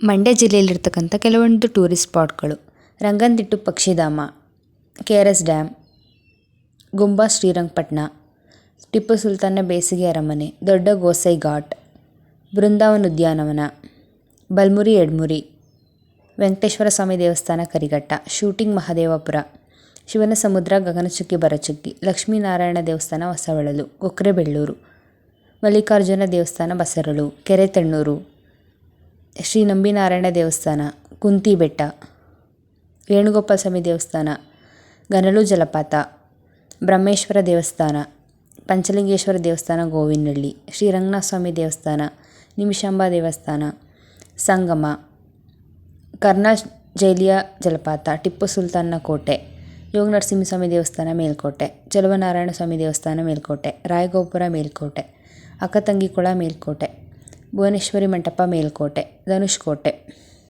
ಮಂಡ್ಯ ಜಿಲ್ಲೆಯಲ್ಲಿರ್ತಕ್ಕಂಥ ಕೆಲವೊಂದು ಟೂರಿಸ್ಟ್ ಸ್ಪಾಟ್ಗಳು ರಂಗನತಿಟ್ಟು ಪಕ್ಷಿಧಾಮ, K R S dam, Gumbaz Srirangapatna Tipu ಸುಲ್ತಾನ ಬೇಸಿಗೆ ಅರಮನೆ, ದೊಡ್ಡ ಗೋಸೈ ಘಾಟ್, ಬೃಂದಾವನ ಉದ್ಯಾನವನ, ಬಲ್ಮುರಿ ಎಡ್ಮುರಿ, ವೆಂಕಟೇಶ್ವರ ಸ್ವಾಮಿ ದೇವಸ್ಥಾನ ಕರಿಘಟ್ಟ, ಶೂಟಿಂಗ್ ಮಹದೇವಪುರ ಶಿವನ ಸಮುದ್ರ ಗಗನಚುಕ್ಕಿ ಬರಚುಕ್ಕಿ ಲಕ್ಷ್ಮೀನಾರಾಯಣ ದೇವಸ್ಥಾನ ಹೊಸವಳಲು ಕೊಕ್ರೆಬೆಳ್ಳೂರು, ಮಲ್ಲಿಕಾರ್ಜುನ ದೇವಸ್ಥಾನ ಬಸರಳು ಕೆರೆತಣ್ಣೂರು ಶ್ರೀ ನಂಬಿನಾರಾಯಣ ದೇವಸ್ಥಾನ, ಕುಂತಿ ಬೆಟ್ಟ, ವೇಣುಗೋಪಾಲ ಸ್ವಾಮಿ ದೇವಸ್ಥಾನ, ಗನಲು ಜಲಪಾತ, ಬ್ರಹ್ಮೇಶ್ವರ ದೇವಸ್ಥಾನ, ಪಂಚಲಿಂಗೇಶ್ವರ ದೇವಸ್ಥಾನ, ಗೋವಿನಹಳ್ಳಿ, ಶ್ರೀ ರಂಗನಾಥ ಸ್ವಾಮಿ ದೇವಸ್ಥಾನ, ನಿಮಿಷಾಂಬ ದೇವಸ್ಥಾನ, ಸಂಗಮ ಕರ್ನಾ ಜೈಲಿಯ ಜಲಪಾತ, ಟಿಪ್ಪು ಸುಲ್ತಾನ್ನ ಕೋಟೆ, ಯೋಗ ನರಸಿಂಹಸ್ವಾಮಿ ದೇವಸ್ಥಾನ, ಮೇಲುಕೋಟೆ ಚೆಲುವನಾರಾಯಣ ಸ್ವಾಮಿ ದೇವಸ್ಥಾನ, ಮೇಲುಕೋಟೆ, ರಾಯಗೋಪುರ, ಮೇಲುಕೋಟೆ, ಅಕ್ಕತಂಗಿಕೊಳ, ಮೇಲುಕೋಟೆ. ಭುವನೇಶ್ವರಿ ಮಂಟಪ ಮೇಲುಕೋಟೆ ಧನುಷ್ಕೋಟೆ